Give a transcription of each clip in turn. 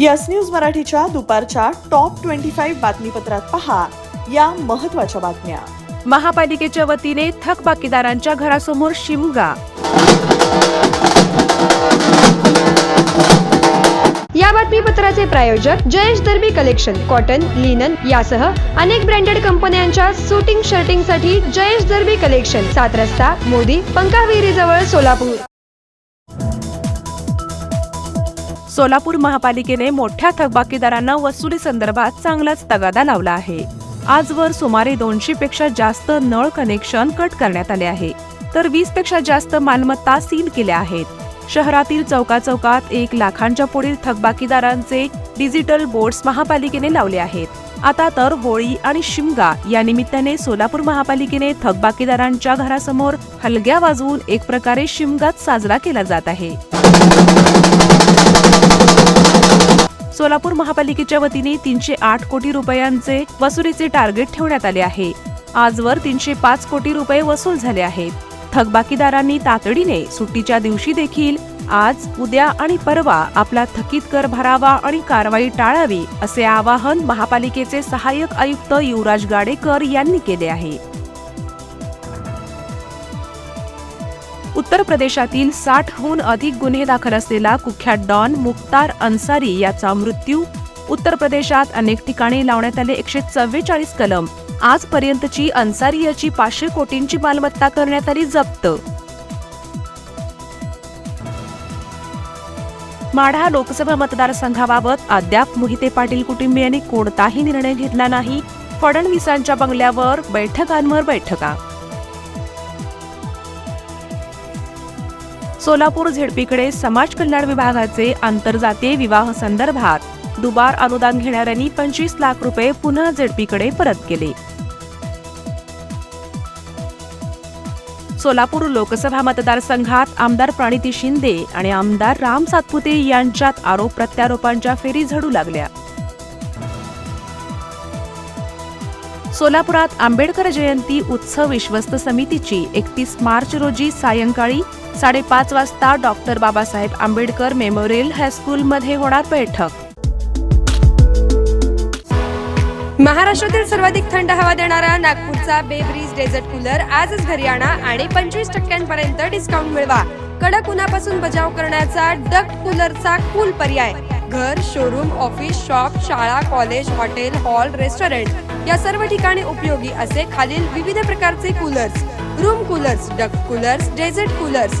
Yes news मराठीच्या दुपारच्या top twenty five बातमीपत्रात पहा या महत्त्वाच्या बातम्या. महापालिकेच्या वतीने थकबाकीदारांच्या घरासमोर शिमगा. या बातमीपत्राचे प्रायोजक Jayesh Darbi collection cotton linen यासह अनेक ब्रँडेड कंपन्यांच्या सुटिंग शर्टिंगसाठी जयेश दर्बी कलेक्शन सात रस्ता मोदी पंकाविहिरी जवळ सोलापूर. सोलापूर महापालिकेने मोठ्या थकबाकीदारांना वसुली संदर्भात चांगलाच तगादा लावला आहे. आजवर सुमारे दोनशे पेक्षा जास्त नळ कनेक्शन कट करण्यात आले आहे. तर वीसपेक्षा जास्त मालमत्ता सील केल्या आहेत. शहरातील चौका चौकात एक लाखांच्या पुढील थकबाकीदारांचे डिजिटल बोर्ड्स महापालिकेने लावले आहेत. आता तर होळी आणि शिमगा या निमित्ताने सोलापूर महापालिकेने थकबाकीदारांच्या घरासमोर हलग्या वाजवून एक प्रकारे शिमगाच साजरा केला जात आहे. सोलापूर महापालिकेच्या वतीने तीनशे आठ कोटी रुपयांचे वसुलीचे टार्गेट ठेवण्यात आले आहे. आजवर तीनशे पाच कोटी रुपये वसूल झाले आहेत. थकबाकीदारांनी तातडीने सुट्टीच्या दिवशी देखील आज उद्या आणि परवा आपला थकीत कर भरावा आणि कारवाई टाळावी असे आवाहन महापालिकेचे सहाय्यक आयुक्त युवराज गाडेकर यांनी केले आहे. उत्तर प्रदेशातील साठहून अधिक गुन्हे दाखल असलेला कुख्यात डॉन मुख्तार अन्सारी याचा मृत्यू उत्तर प्रदेशात अनेक ठिकाणी लावण्यात आले. एकशे चव्वेचाळीस कलम. आजपर्यंतची अन्सारी याची पाचशे कोटींची मालमत्ता करण्यात आली जप्त. माढा लोकसभा मतदारसंघाबाबत अद्याप मोहिते पाटील कुटुंबियांनी कोणताही निर्णय घेतला नाही. फडणवीसांच्या बंगल्यावर बैठकांवर बैठका सोलापूर झेडपीकडे समाज कल्याण विभागाचे आंतरजातीय विवाह संदर्भात दुबार अनुदान घेणाऱ्यांनी पंचवीस लाख रुपये पुन्हा झेडपीकडे परत केले. सोलापूर लोकसभा मतदारसंघात आमदार प्राणिती शिंदे आणि आमदार राम सातपुते यांच्यात आरोप प्रत्यारोपांच्या फेरी झडू लागल्या. सोलापुरात आंबेडकर जयंती उत्सव विश्वस्त समितीची एकतीस मार्च रोजी सायंकाळी साडेपाच वाजता डॉक्टर बाबासाहेब आंबेडकर मेमोरियल हायस्कूलमध्ये होणार बैठक. महाराष्ट्रातील सर्वाधिक थंड हवा देणारा नागपूरचा बेब्रीज डेझर्ट कूलर आजच घरी आणा आणि पंचवीस टक्क्यांपर्यंत डिस्काउंट मिळवा. कडक उन्हापासून बचाव करण्याचा डक्ट कूलरचा कूल पर्याय. घर शोरूम ऑफिस शॉप शाळा कॉलेज हॉटेल हॉल रेस्टॉरंट या सर्व ठिकाणी उपयोगी असे खालील विविध प्रकारचे coolers room coolers duct coolers desert coolers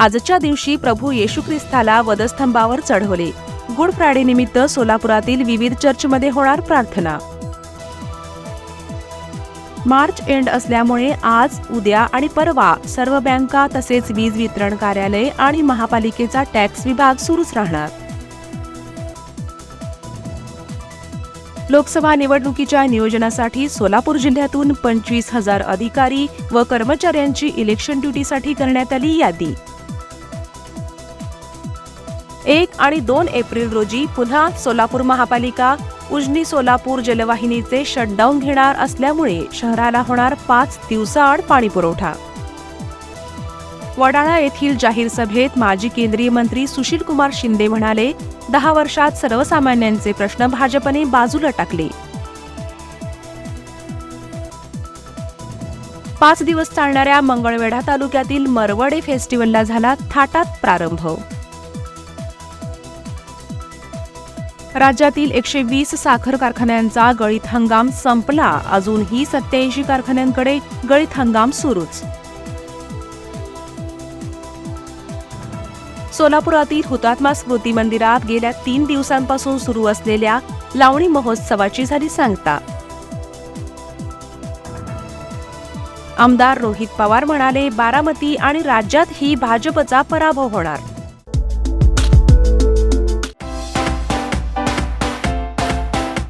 आजच्या दिवशी प्रभू येशू ख्रिस्ताला वधस्तंभावर चढवले. गुड फ्रायडे निमित्त सोलापुरातील विविध चर्चमध्ये होणार प्रार्थना. मार्च एंड असल्यामुळे आज उद्या आणि परवा सर्व बँका तसेच वीज वितरण कार्यालय आणि महापालिकेचा टॅक्स विभाग सुरूच राहणार. लोकसभा निवडणुकीच्या नियोजनासाठी सोलापूर जिल्ह्यातून पंचवीस हजार अधिकारी व कर्मचाऱ्यांची इलेक्शन ड्युटीसाठी करण्यात आली यादी. एक आणि दोन एप्रिल रोजी पुन्हा सोलापूर महापालिका उजनी सोलापूर जलवाहिनीचे शटडाऊन घेणार असल्यामुळे शहराला होणार पाच दिवसाआड पाणी पुरवठा. वडाळा येथील जाहीर सभेत माजी केंद्रीय मंत्री सुशील कुमार शिंदे म्हणाले दहा वर्षात सर्वसामान्यांचे प्रश्न भाजपने बाजूला टाकले. पाच दिवस चालणाऱ्या मंगळवेढा तालुक्यातील मरवडे फेस्टिवलला झाला थाटात प्रारंभ. राज्यातील एकशे वीस साखर कारखान्यांचा गळीत हंगाम संपला. अजूनही सत्याऐंशी कारखान्यांकडे गळीत हंगाम सुरूच. सोलापुरातील हुतात्मा स्मृती मंदिरात गेल्या तीन दिवसांपासून सुरू असलेल्या लावणी महोत्सवाची झाली सांगता. आमदार रोहित पवार म्हणाले बारामती आणि राज्यातही भाजपचा पराभव होणार.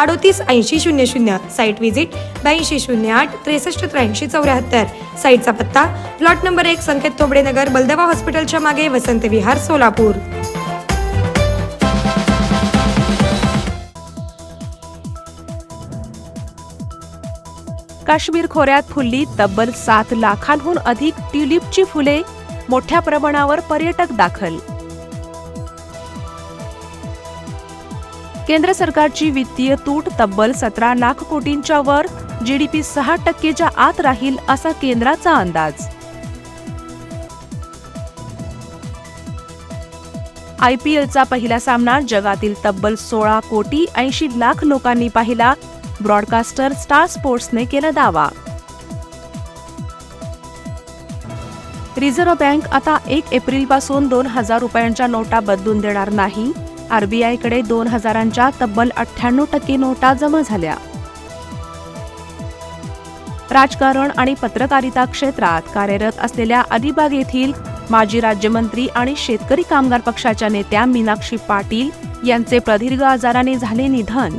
अडोतीस ऐंशी शून्य शून्य. साईट व्हिजिट ब्याऐंशी शून्य आठ त्रेसष्ट त्र्याऐंशी चौऱ्याहत्तर. साईटचा पत्ता प्लॉट नंबर एक संकेत तोबडे नगर बलदवा हॉस्पिटलच्या मागे वसंत विहार सोलापूर. काश्मीर खोऱ्यात फुलली तब्बल सात लाखांहून अधिक ट्युलिपची फुले. मोठ्या प्रमाणावर पर्यटक दाखल. केंद्र सरकारची वित्तीय तूट तब्बल सतरा लाख कोटींच्या वर जीडीपी सहा टक्केच्या आत राहील असा केंद्राचा अंदाज. आय पी एलचा पहिला सामना जगातील तब्बल सोळा कोटी ऐंशी लाख लोकांनी पाहिला. ब्रॉडकास्टर स्टार स्पोर्ट्सने केला दावा. रिझर्व्ह बँक आता एक एप्रिलपासून दोन हजार रुपयांच्या नोटा बदलून देणार नाही. आरबीआयकडे दोन हजारांच्या तब्बल अठ्ठ्याण्णव टक्के नोटा जमा झाल्या. राजकारण आणि पत्रकारिता क्षेत्रात कार्यरत असलेल्या अलिबाग येथील माजी राज्यमंत्री आणि शेतकरी कामगार पक्षाच्या नेत्या मीनाक्षी पाटील यांचे प्रदीर्घ आजाराने झाले निधन.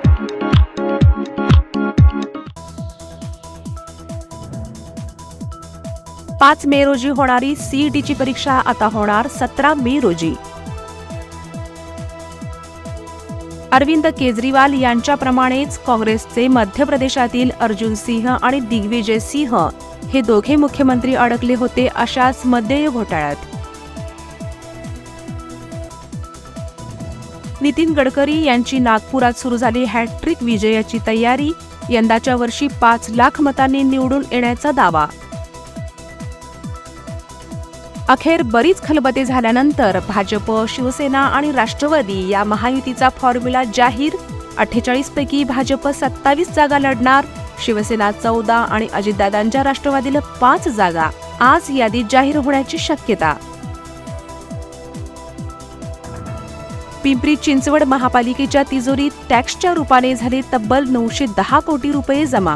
पाच मे रोजी होणारी सीईटीची परीक्षा आता होणार सतरा मे रोजी. अरविंद केजरीवाल यांच्याप्रमाणेच काँग्रेसचे मध्य प्रदेशातील अर्जुन सिंह आणि दिग्विजय सिंह हे दोघे मुख्यमंत्री अडकले होते अशाच मध्यय घोटाळ्यात. नितीन गडकरी यांची नागपुरात सुरू झाली हॅट्रिक विजयाची तयारी यंदाच्या वर्षी पाच लाख मतांनी निवडून येण्याचा दावा. अखेर बरीच खलबते झाल्यानंतर भाजप शिवसेना आणि राष्ट्रवादी या महायुतीचा फॉर्म्युला जाहीर. अठ्ठेचाळीस पैकी भाजप सत्तावीस जागा लढणार शिवसेना चौदा आणि अजितदादांच्या राष्ट्रवादीला पाच जागा. आज यादीत जाहीर होण्याची शक्यता. पिंपरी चिंचवड महापालिकेच्या तिजोरीत टॅक्सच्या रूपाने झाले तब्बल नऊशे दहा कोटी रुपये जमा.